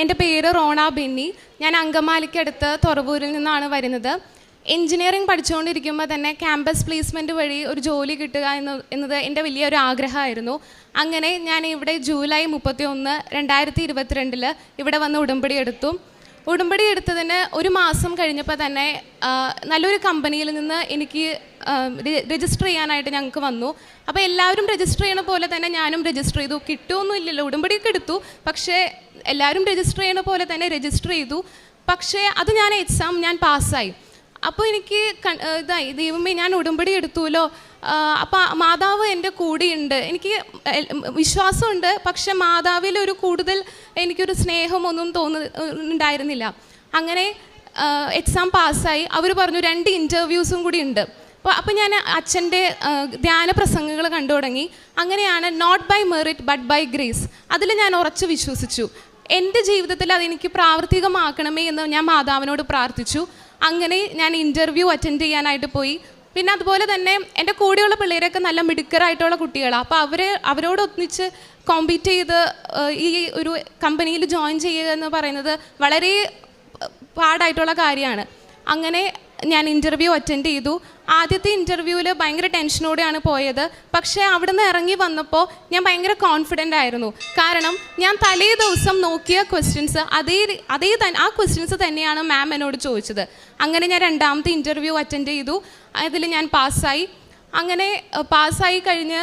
എന്റെ പേര് റോണ ബിന്നി. ഞാൻ അങ്കമാലിക്കടുത്ത് തുറവൂരിൽ നിന്നാണ് വരുന്നത്. എൻജിനീയറിംഗ് പഠിച്ചുകൊണ്ടിരിക്കുമ്പോൾ തന്നെ ക്യാമ്പസ് പ്ലേസ്മെന്റ് വഴി ഒരു ജോലി കിട്ടുക എന്ന് എന്നത് എന്റെ വലിയൊരു ആഗ്രഹമായിരുന്നു. അങ്ങനെ ഞാൻ ഇവിടെ ജൂലൈ മുപ്പത്തി ഒന്ന് രണ്ടായിരത്തി ഇരുപത്തിരണ്ടിൽ ഇവിടെ വന്ന് ഉടമ്പടി എടുത്തു. ഉടമ്പടി എടുത്തതിന് ഒരു മാസം കഴിഞ്ഞപ്പോൾ തന്നെ നല്ലൊരു കമ്പനിയിൽ നിന്ന് എനിക്ക് രജിസ്റ്റർ ചെയ്യാനായിട്ട് ഞങ്ങൾക്ക് വന്നു. അപ്പോൾ എല്ലാവരും രജിസ്റ്റർ ചെയ്യണ പോലെ തന്നെ ഞാനും രജിസ്റ്റർ ചെയ്തു. കിട്ടുമൊന്നും ഇല്ലല്ലോ. ഉടമ്പടിയൊക്കെ എടുത്തു. പക്ഷേ എല്ലാവരും രജിസ്റ്റർ ചെയ്യണ പോലെ തന്നെ രജിസ്റ്റർ ചെയ്തു. പക്ഷേ അത് ഞാൻ എക്സാം ഞാൻ പാസ്സായി അപ്പോൾ എനിക്ക് ഇതായി. ദൈവമേ ഞാൻ ഉടമ്പടി എടുത്തുല്ലോ. അപ്പോൾ മാതാവ് എന്റെ കൂടെയുണ്ട്. എനിക്ക് വിശ്വാസമുണ്ട്. പക്ഷെ മാതാവിലൊരു കൂടുതൽ എനിക്കൊരു സ്നേഹമൊന്നും തോന്നു ഉണ്ടായിരുന്നില്ല. അങ്ങനെ എക്സാം പാസ്സായി അവർ പറഞ്ഞു രണ്ട് ഇന്റർവ്യൂസും കൂടി ഉണ്ട്. അപ്പോൾ അപ്പോൾ ഞാൻ അച്ഛന്റെ ധ്യാന പ്രസംഗങ്ങൾ കണ്ടു തുടങ്ങി. അങ്ങനെയാണ് not by merit but by grace അതിൽ ഞാൻ ഉറച്ചു വിശ്വസിച്ചു. എന്റെ ജീവിതത്തിൽ അതെനിക്ക് പ്രാവർത്തികമാക്കണമേ എന്ന് ഞാൻ മാതാവിനോട് പ്രാർത്ഥിച്ചു. അങ്ങനെ ഞാൻ ഇന്റർവ്യൂ അറ്റൻഡ് ചെയ്യാനായിട്ട് പോയി. പിന്നെ അതുപോലെ തന്നെ എന്റെ കൂടെയുള്ള പിള്ളേരൊക്കെ നല്ല മിടുക്കരായിട്ടുള്ള കുട്ടികളാണ് അപ്പോൾ അവരെ അവരോടൊന്നിച്ച് കോമ്പീറ്റ് ചെയ്ത് ഈ ഒരു കമ്പനിയിൽ ജോയിൻ ചെയ്യുക എന്ന് പറയുന്നത് വളരെ പാടായിട്ടുള്ള കാര്യമാണ്. അങ്ങനെ ഞാൻ ഇന്റർവ്യൂ അറ്റൻഡ് ചെയ്തു. ആദ്യത്തെ ഇന്റർവ്യൂവിൽ ഭയങ്കര ടെൻഷനോടെയാണ് പോയത്. പക്ഷേ അവിടെ നിന്ന് ഇറങ്ങി വന്നപ്പോൾ ഞാൻ ഭയങ്കര കോൺഫിഡന്റ് ആയിരുന്നു. കാരണം ഞാൻ തലേ ദിവസം നോക്കിയ ക്വസ്റ്റ്യൻസ് അതേ അതേ ആ ക്വസ്റ്റ്യൻസ് തന്നെയാണ് മാം എന്നോട് ചോദിച്ചത്. അങ്ങനെ ഞാൻ രണ്ടാമത്തെ ഇന്റർവ്യൂ അറ്റൻഡ് ചെയ്തു. അതിൽ ഞാൻ പാസ്സായി. അങ്ങനെ പാസ്സായി കഴിഞ്ഞ്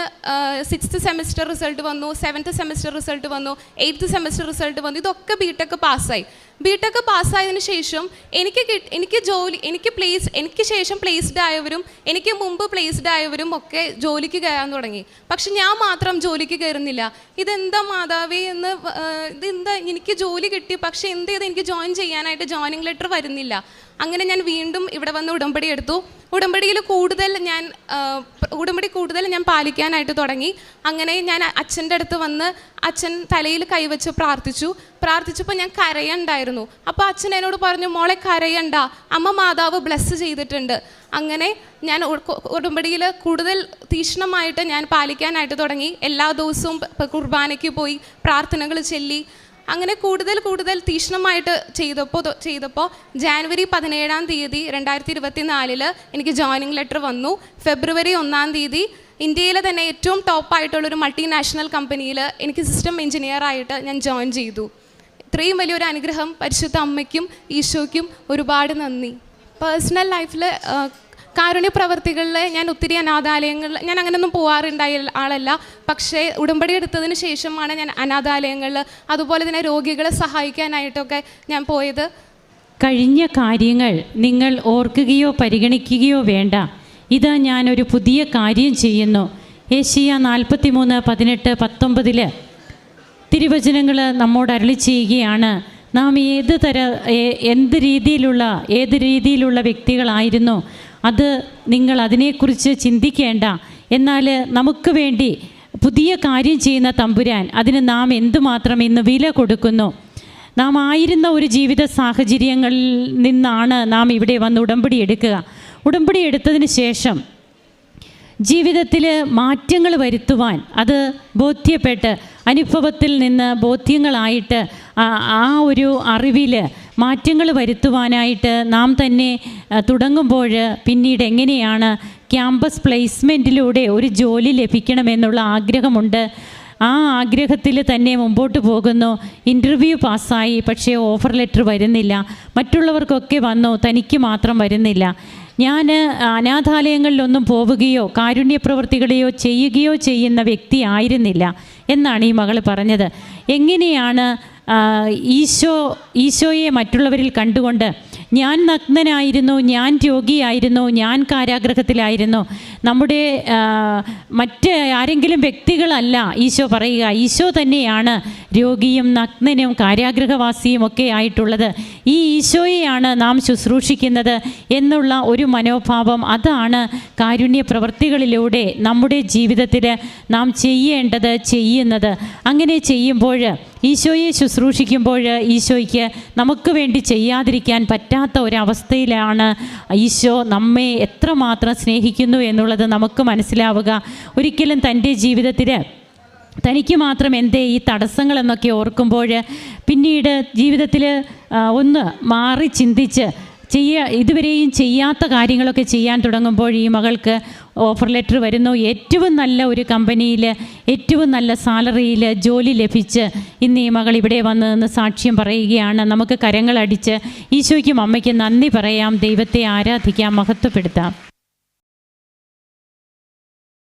സിക്സ്ത് സെമിസ്റ്റർ റിസൾട്ട് വന്നു സെവൻത്ത് സെമിസ്റ്റർ റിസൾട്ട് വന്നു എയ്ത്ത് സെമിസ്റ്റർ റിസൾട്ട് വന്നു. ഇതൊക്കെ ബി ടെക് പാസ്സായി. ബി ടെക് പാസ്സായതിനു ശേഷം എനിക്ക് എനിക്ക് ജോലി എനിക്ക് പ്ലേസ് എനിക്ക് ശേഷം പ്ലേസ്ഡ് ആയവരും എനിക്ക് മുമ്പ് പ്ലേസ്ഡ് ആയവരും ഒക്കെ ജോലിക്ക് കയറാൻ തുടങ്ങി. പക്ഷെ ഞാൻ മാത്രം ജോലിക്ക് കയറുന്നില്ല. ഇതെന്താ മാതാവേ എന്ന് ഇതെന്താ എനിക്ക് ജോലി കിട്ടി പക്ഷെ എന്ത് ചെയ്ത് എനിക്ക് ജോയിൻ ചെയ്യാനായിട്ട് ജോയിനിങ് ലെറ്റർ വരുന്നില്ല. അങ്ങനെ ഞാൻ വീണ്ടും ഇവിടെ വന്ന് ഉടമ്പടി എടുത്തു. ഉടമ്പടിയിൽ കൂടുതൽ ഞാൻ ഉടമ്പടി കൂടുതൽ ഞാൻ പാലിക്കാനായിട്ട് തുടങ്ങി. അങ്ങനെ ഞാൻ അച്ഛന്റെ അടുത്ത് വന്ന് അച്ഛൻ തലയിൽ കൈവച്ച് പ്രാർത്ഥിച്ചു. പ്രാർത്ഥിച്ചപ്പോൾ ഞാൻ കരയണ്ടായിരുന്നു. അപ്പോൾ അച്ഛൻ എന്നോട് പറഞ്ഞു മോളെ കരയണ്ട. അമ്മ മാതാവ് ബ്ലെസ് ചെയ്തിട്ടുണ്ട്. അങ്ങനെ ഞാൻ ഉടമ്പടിയിൽ കൂടുതൽ തീക്ഷ്ണമായിട്ട് ഞാൻ പാലിക്കാനായിട്ട് തുടങ്ങി. എല്ലാ ദിവസവും കുർബാനയ്ക്ക് പോയി പ്രാർത്ഥനകൾ ചൊല്ലി. അങ്ങനെ കൂടുതൽ കൂടുതൽ തീക്ഷ്ണമായിട്ട് ചെയ്തപ്പോൾ ചെയ്തപ്പോൾ ജാനുവരി പതിനേഴാം തീയതി രണ്ടായിരത്തി ഇരുപത്തി നാലിൽ എനിക്ക് ജോയിനിങ് ലെറ്റർ വന്നു. ഫെബ്രുവരി ഒന്നാം തീയതി ഇന്ത്യയിലെ തന്നെ ഏറ്റവും ടോപ്പായിട്ടുള്ളൊരു മൾട്ടിനാഷണൽ കമ്പനിയിൽ എനിക്ക് സിസ്റ്റം എഞ്ചിനീയർ ആയിട്ട് ഞാൻ ജോയിൻ ചെയ്തു. ഇത്രയും വലിയൊരു അനുഗ്രഹം പരിശുദ്ധ അമ്മയ്ക്കും ഈശോയ്ക്കും ഒരുപാട് നന്ദി. പേഴ്സണൽ ലൈഫിൽ കാരുണ്യ പ്രവർത്തികളിൽ ഞാൻ ഒത്തിരി അനാഥാലയങ്ങളിൽ ഞാൻ അങ്ങനെയൊന്നും പോകാറുണ്ടായ ആളല്ല. പക്ഷേ ഉടമ്പടി എടുത്തതിന് ശേഷമാണ് ഞാൻ അനാഥാലയങ്ങളിൽ അതുപോലെ തന്നെ രോഗികളെ സഹായിക്കാനായിട്ടൊക്കെ ഞാൻ പോയത്. കഴിഞ്ഞ കാര്യങ്ങൾ നിങ്ങൾ ഓർക്കുകയോ പരിഗണിക്കുകയോ വേണ്ട. ഇതാ ഞാനൊരു പുതിയ കാര്യം ചെയ്യുന്നു. ഏഷ്യ നാൽപ്പത്തി മൂന്ന് പതിനെട്ട് പത്തൊമ്പതിൽ തിരുവചനങ്ങൾ നമ്മോട് അരളി ചെയ്യുകയാണ്. നാം ഏത് തര എന്ത് രീതിയിലുള്ള ഏത് രീതിയിലുള്ള വ്യക്തികളായിരുന്നു. അത് നിങ്ങൾ അതിനെക്കുറിച്ച് ചിന്തിക്കേണ്ട. എന്നാൽ നമുക്ക് വേണ്ടി പുതിയ കാര്യം ചെയ്യുന്ന തമ്പുരാൻ അതിന് നാം എന്തുമാത്രം ഇന്ന് വില കൊടുക്കുന്നു. നാം ആയിരുന്ന ഒരു ജീവിത സാഹചര്യങ്ങളിൽ നിന്നാണ് നാം ഇവിടെ വന്ന് ഉടമ്പടി എടുക്കുക. ഉടമ്പടി എടുത്തതിന് ശേഷം ജീവിതത്തിൽ മാറ്റങ്ങൾ വരുത്തുവാൻ അത് ബോധ്യപ്പെട്ട് അനുഭവത്തിൽ നിന്ന് ബോധ്യങ്ങളായിട്ട് ആ- ഒരു അറിവിൽ മാറ്റങ്ങൾ വരുത്തുവാനായിട്ട് നാം തന്നെ തുടങ്ങുമ്പോൾ പിന്നീട് എങ്ങനെയാണ് ക്യാമ്പസ് പ്ലേസ്മെന്റിലൂടെ ഒരു ജോലി ലഭിക്കണമെന്നുള്ള ആഗ്രഹമുണ്ട്. ആ ആഗ്രഹത്തിൽ തന്നെ മുമ്പോട്ട് പോകുന്നു. ഇന്റർവ്യൂ പാസ്സായി പക്ഷേ ഓഫർ ലെറ്റർ വരുന്നില്ല. മറ്റുള്ളവർക്കൊക്കെ വന്നു തനിക്ക് മാത്രം വരുന്നില്ല. ഞാൻ അനാഥാലയങ്ങളിലൊന്നും പോവുകയോ കാരുണ്യ പ്രവർത്തികളെയോ ചെയ്യുകയോ ചെയ്യുന്ന വ്യക്തി ആയിരുന്നില്ല എന്നാണ് ഈ മകൾ പറഞ്ഞത്. എങ്ങനെയാണ് ഈശോ ഈശോയെ മറ്റുള്ളവരിൽ കണ്ടുകൊണ്ട് ഞാൻ നഗ്നനായിരുന്നു ഞാൻ രോഗിയായിരുന്നു ഞാൻ കാരാഗ്രഹത്തിലായിരുന്നു. നമ്മുടെ മറ്റ് ആരെങ്കിലും വ്യക്തികളല്ല ഈശോ പറയുക ഈശോ തന്നെയാണ് രോഗിയും നഗ്നനും കാരാഗ്രഹവാസിയും ഒക്കെ ആയിട്ടുള്ളത്. ഈ ഈശോയെയാണ് നാം ശുശ്രൂഷിക്കുന്നത് എന്നുള്ള ഒരു മനോഭാവം. അതാണ് കാരുണ്യ പ്രവൃത്തികളിലൂടെ നമ്മുടെ ജീവിതത്തിൽ നാം ചെയ്യേണ്ടത് ചെയ്യുന്നത്. അങ്ങനെ ചെയ്യുമ്പോൾ ഈശോയെ ശുശ്രൂഷിക്കുമ്പോൾ ഈശോയ്ക്ക് നമുക്ക് വേണ്ടി ചെയ്യാതിരിക്കാൻ പറ്റാത്ത ഒരവസ്ഥയിലാണ് ഈശോ നമ്മെ എത്രമാത്രം സ്നേഹിക്കുന്നു എന്നുള്ളത് നമുക്ക് മനസ്സിലാവുക. ഒരിക്കലും തന്റെ ജീവിതത്തിൽ തനിക്ക് മാത്രം എന്തേ ഈ തടസ്സങ്ങളെന്നൊക്കെ ഓർക്കുമ്പോൾ പിന്നീട് ജീവിതത്തിൽ ഒന്ന് മാറി ചിന്തിച്ച് ചെയ്യ ഇതുവരെയും ചെയ്യാത്ത കാര്യങ്ങളൊക്കെ ചെയ്യാൻ തുടങ്ങുമ്പോൾ ഈ മകൾക്ക് ഓഫർ ലെറ്റർ വരുന്നു. ഏറ്റവും നല്ല ഒരു കമ്പനിയിൽ ഏറ്റവും നല്ല സാലറിയിൽ ജോലി ലഭിച്ച് ഇന്ന് ഈ മകൾ ഇവിടെ വന്ന് നിന്ന് സാക്ഷ്യം പറയുകയാണ്. നമുക്ക് കരങ്ങളടിച്ച് ഈശോയ്ക്കും അമ്മയ്ക്കും നന്ദി പറയാം. ദൈവത്തെ ആരാധിക്കാം മഹത്വപ്പെടുത്താം.